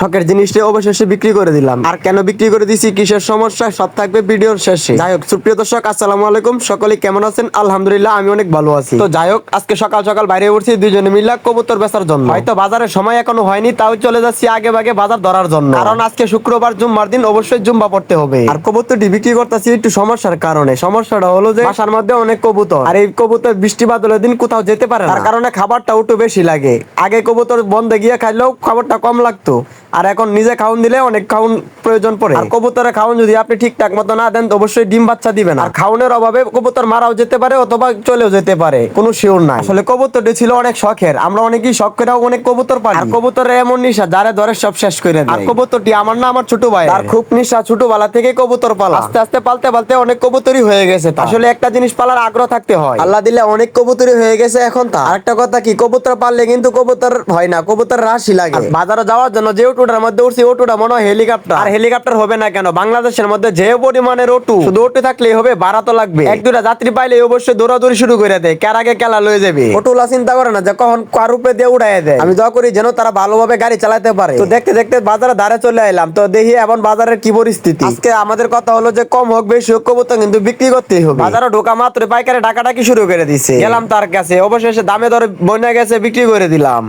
শখের জিনিসটা অবশেষে বিক্রি করে দিলাম। আর কেন বিক্রি করে দিছি? কিসের সমস্যা? সব থাকবে ভিডিওর শেষে। যাই হোক, সুপ্রিয় দর্শক, আসসালামু আলাইকুম। সকলে কেমন আছেন? আলহামদুলিল্লাহ, আমি অনেক ভালো আছি। তো যাই হোক, আজকে সকাল সকাল বাইরে উঠছি, দুইজনে মিলে কবুতর বেচার জন্য। হয়তো বাজারের সময় এখনও হয়নি, তাও চলে যাচ্ছি আগে ভাগে বাজার ধরার জন্য। কারণ আজকে শুক্রবার, জুম্মার দিন, অবশ্যই জুম্বা পড়তে হবে। আর কবুতরটি বিক্রি করতেছি একটু সমস্যার কারণে। সমস্যাটা হলো যে, বাসার মধ্যে অনেক কবুতর। আর এই কবুতর বৃষ্টি বাদলের দিন কোথাও যেতে পারে না। তার কারণে খাবারটা একটু বেশি লাগে। আগে কবুতর বন্ধে গিয়ে খাইলেও খাবারটা কম লাগতো। আর এখন নিজে খাউন দিলে অনেক খাউন প্রয়োজন পড়ে। আর কবুতরের খাউন যদি আপনি ঠিকঠাক মতো না দেন তো অবশ্যই ডিম বাচ্চা দিবেন আর খাউনের অভাবে কবুতর মারাও যেতে পারে অথবা চলেও যেতে পারে কোনো শিওর নাই। আসলে কবুতরটি ছিল অনেক শখের আমরা অনেকেই শখ করেও অনেক কবুতর পাই আর কবুতরের এমন নিশা যারে ধরে সব শেষ করে দেয়। আর কবুতরটি আমার না আমার ছোট ভাই আর খুব নিশা ছোটবেলা থেকে কবুতর পালা। আস্তে আস্তে পালতে পালতে অনেক কবুতরই হয়ে গেছে। আসলে একটা জিনিস পালার আগ্রহ থাকতে হয়। আল্লাহ দিলে অনেক কবুতরই হয়ে গেছে এখন তা আরেকটা কথা কি কবুতর পাললে কিন্তু কবুতর হয় না কবুতর রাশি লাগে। বাজারে যাওয়ার জন্য যে ওটুটার মধ্যে উঠছি ওটুটা মনে হয় হেলিকপ্টার আর হেলিকপ্টার হবে না কেন? বাংলাদেশের মধ্যে যে পরিমাণের ওটু শুধু ওটু থাকলেই হবে ভাড়া তো লাগবে। এক দুটা যাত্রী পাইলে অবশ্যই দৌড়াদৌড়ি শুরু করে দেয়। কার আগে কেলা লয়ে যাবে? ওটুলা চিন্তা করে না যে কখন কার উপরে দিয়ে উড়াই দেয়। আমি দোয়া করি যেন তারা ভালোভাবে গাড়ি চালাতে পারে। তো দেখতে দেখতে বাজারে ধারে চলে এলাম তো দেখি এখন বাজারের কি পরিস্থিতি। আজকে আমাদের কথা হলো যে কম হোক বেশি হোক কবুতর কিন্তু বিক্রি করতেই হবে। বাজারে ঢোকা মাত্র পাইকারে ডাকাডাকি শুরু করে দিছে। গেলাম তার কাছে অবশেষে দামে দরে বন্যা গেছে বিক্রি করে দিলাম।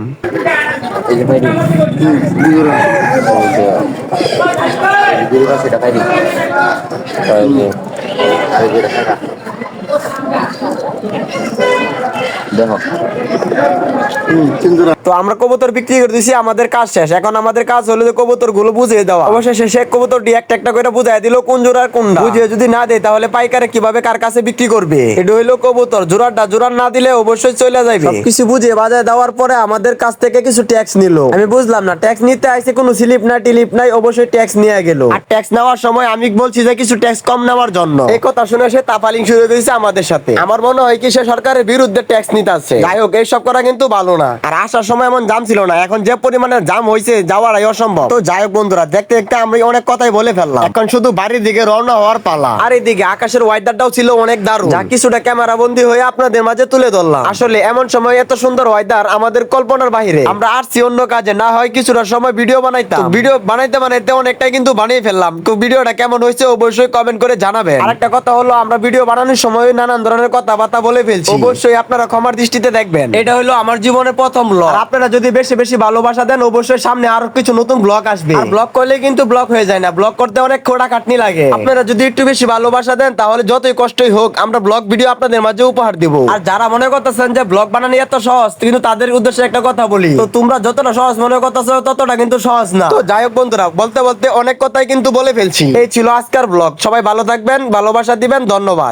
এই যে ভাইরি গুরুরা সেটা ভাইরি এই যে এই যে টাকা দেখো। তো আমরা কবুতর বিক্রি করে দিছি আমাদের কাজ শেষ। এখন আমাদের কাজ হলো যে কবুতরগুলো বুঝিয়ে দেওয়া। অবশেষে সে কবুতরটি একটা একটা করে বুঝাই দিল কোন জোড়ার কোনটা। বুঝিয়ে যদি না দেয় তাহলে পাইকারে কীভাবে কার কাছে বিক্রি করবে? এটা হইল কবুতর জোড়াটা না দিলে অবশ্যই চলে যাবে কিছু বুঝিয়ে বাজায় দেওয়ার পরে আমাদের কাছ থেকে কিছু ট্যাক্স নিল। আমি বুঝলাম না ট্যাক্স নিতে আইছে কোনো স্লিপ না টিলিপ নাই অবশ্যই ট্যাক্স নিয়ে গেল। আর ট্যাক্স নেওয়ার সময় আমি বলছি যে কিছু ট্যাক্স কম নেওয়ার জন্য। এই কথা শুনে সে তাফালিং শুরু করেছে আমাদের সাথে। আমার মনে হয় কি সে সরকারের বিরুদ্ধে ট্যাক্স নিতে আছে। যাই হোক এইসব করা কিন্তু ভালো না। আর আসার সময় এমন জাম ছিল না। এখন যে পরিমাণে জাম হয়েছে যাওয়াটাই অসম্ভব। তো যাই হোক বন্ধুরা দেখতে দেখতে আমরা অনেক কথাই বলে ফেললাম। এখন শুধু বাড়ির দিকে রওনা হওয়ার পালা। আর এদিকে আকাশের ওয়েদারটাও ছিল অনেক দারুণ। যা কিছুটা ক্যামেরা বন্দি হয়ে আপনাদের মাঝে তুলে ধরলাম। আসলে এমন সময় এত সুন্দর ওয়েদার আমাদের কল্পনার বাইরে আমরা আসছি অন্য কাজে না হয় কিছুটা সময় ভিডিও বানাইতাম। ভিডিও বানাইতে বানাইতে অনেকটাই কিন্তু বানিয়ে ফেললাম। তো ভিডিওটা কেমন হয়েছে অবশ্যই কমেন্ট করে জানাবেন। আরেকটা কথা হলো আমরা ভিডিও বানানোর সময় নানান ধরনের কথাবার্তা বলে ফেলছি। অবশ্যই আপনারা ক্ষমার দৃষ্টিতে দেখবেন। এটা হলো আমার জীবনের প্রথম ব্লগ আপনারা যদি বেশি বেশি ভালোবাসা দেন অবশ্যই সামনে আরও কিছু নতুন ব্লগ আসবে। আর ব্লগ করলে কিন্তু ব্লগ হয়ে যায় না। ব্লগ করতে অনেক খোড়া খাটনি লাগে। আপনারা যদি একটু বেশি ভালোবাসা দেন তাহলে যতই কষ্টই হোক আমরা ব্লগ ভিডিও আপনাদের মাঝে উপহার দিব। আর যারা মনে করতেছেন যে ব্লগ বানানো এত সহজ কিন্তু তাদের উদ্দেশ্যে একটা কথা বলি। তো তোমরা যতটা সহজ মনে করতেছো ততটা কিন্তু সহজ না। তো যাই হোক বন্ধুরা বলতে বলতে অনেক কথাই কিন্তু বলে ফেলছি। এই ছিল আজকের ব্লগ সবাই ভালো থাকবেন ভালোবাসা দিবেন ধন্যবাদ।